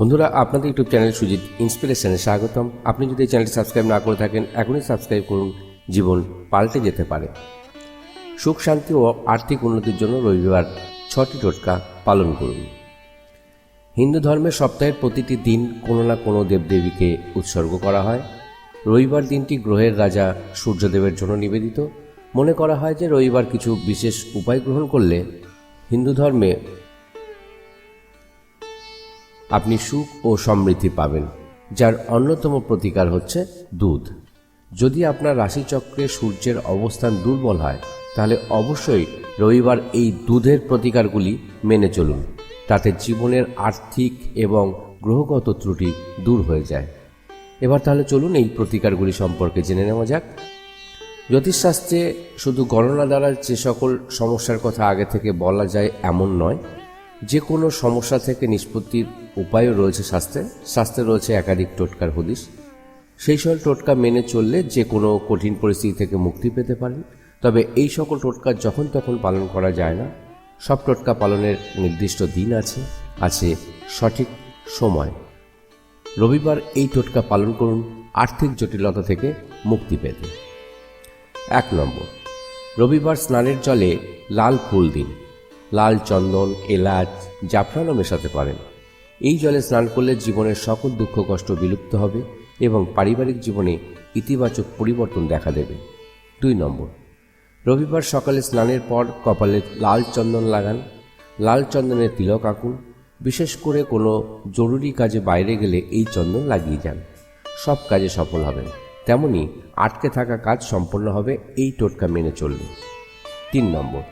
বন্ধুরা, আপনাদের YouTube channel Sujit ইন্সপিরেশনে স্বাগতম। আপনি যদি চ্যানেলটি সাবস্ক্রাইব না করে থাকেন, এখনই সাবস্ক্রাইব করুন। জীবন পাল্টে যেতে পারে। সুখ, শান্তি ও আর্থিক উন্নতির জন্য রবিবার ছটি টোটকা পালন করুন। হিন্দু ধর্মে সপ্তাহের প্রতিটি দিন কোনো না কোনো দেবদেবীকে উৎসর্গ করা হয়। রবিবার দিনটি গ্রহের রাজা সূর্যদেবের জন্য নিবেদিত। মনে করা হয় যে রবিবার কিছু বিশেষ উপায় গ্রহণ করলে হিন্দু ধর্মে আপনি সুখ ও সমৃদ্ধি পাবেন, যার অন্যতম প্রতিকার হচ্ছে দুধ। যদি আপনার রাশিচক্রে সূর্যের অবস্থান দুর্বল হয়, তাহলে অবশ্যই রবিবার এই দুধের প্রতিকারগুলি মেনে চলুন। তাতে জীবনের আর্থিক এবং গ্রহগত ত্রুটি দূর হয়ে যায়। এবার তাহলে চলুন এই প্রতিকারগুলি সম্পর্কে জেনে নেওয়া যাক। জ্যোতিষশাস্ত্রে শুধু গণনা দ্বারা যে সকল সমস্যার কথা আগে থেকে বলা যায় এমন নয় যে কোনো সমস্যা থেকে নিষ্পত্তির উপায়ও রয়েছে শাস্ত্রে শাস্ত্রে রয়েছে একাধিক টোটকার হদিশ। সেই সকল টোটকা মেনে চললে যে কোনো কঠিন পরিস্থিতি থেকে মুক্তি পেতে পারেন। তবে এই সকল টোটকা যখন তখন পালন করা যায় না। সব টোটকা পালনের নির্দিষ্ট দিন আছে আছে সঠিক সময়। রবিবার এই টোটকা পালন করুন আর্থিক জটিলতা থেকে মুক্তি পেতে। এক নম্বর, রবিবার স্নানের জলে লাল ফুল দিন। লাল চন্দন, এলাচ জাফরানও মেশাতে পারেন। এই জলে স্নান করলে জীবনের সকল দুঃখ, কষ্ট বিলুপ্ত হবে এবং পারিবারিক জীবনে ইতিবাচক পরিবর্তন দেখা দেবে। দুই নম্বর, রবিবার সকালে স্নানের পর কপালে লাল চন্দন লাগান। লাল চন্দনের তিলক আঁকুন। বিশেষ করে কোনো জরুরি কাজে বাইরে গেলে এই চন্দন লাগিয়ে যান। সব কাজে সফল হবেন। তেমনি আটকে থাকা কাজ সম্পন্ন হবে, এই টোটকা মেনে চললে। তিন নম্বর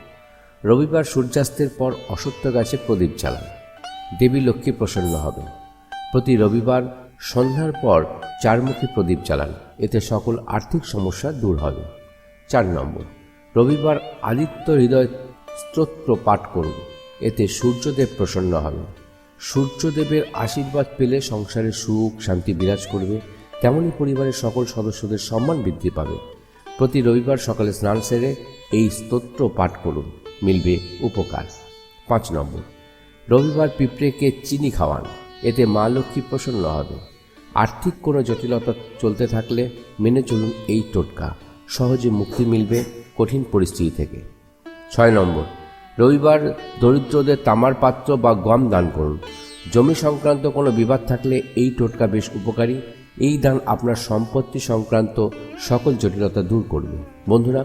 রবিবার সূর্যাস্তের পর অসত্য গাছে প্রদীপ জ্বালান দেবী লক্ষ্মী প্রসন্ন হবেন। প্রতি রবিবার সন্ধ্যার পর চারমুখী প্রদীপ জ্বালান। এতে সকল আর্থিক সমস্যা দূর হবে। চার নম্বর, রবিবার আদিত্য হৃদয় স্তোত্র পাঠ করুন। এতে সূর্যদেব প্রসন্ন হবেন। সূর্যদেবের আশীর্বাদ পেলে সংসারে সুখ, শান্তি বিরাজ করবে। তেমনই পরিবারের সকল সদস্যদের সম্মান বৃদ্ধি পাবে। প্রতি রবিবার সকালে স্নান সেরে এই স্তোত্র পাঠ করুন। মিলবে উপকার। পাঁচ নম্বর, রবিবার পিঁপড়েকে চিনি খাওয়ান। এতে মা লক্ষ্মী প্রসন্ন হবে। আর্থিক কোনো জটিলতা চলতে থাকলে মেনে চলুন এই টোটকা। সহজে মুক্তি মিলবে কঠিন পরিস্থিতি থেকে। ছয় নম্বর, রবিবার দরিদ্রদের তামার পাত্র বা গম দান করুন। জমি সংক্রান্ত কোনো বিবাদ থাকলে এই টোটকা বেশ উপকারী। এই দান আপনার সম্পত্তি সংক্রান্ত সকল জটিলতা দূর করবে। বন্ধুরা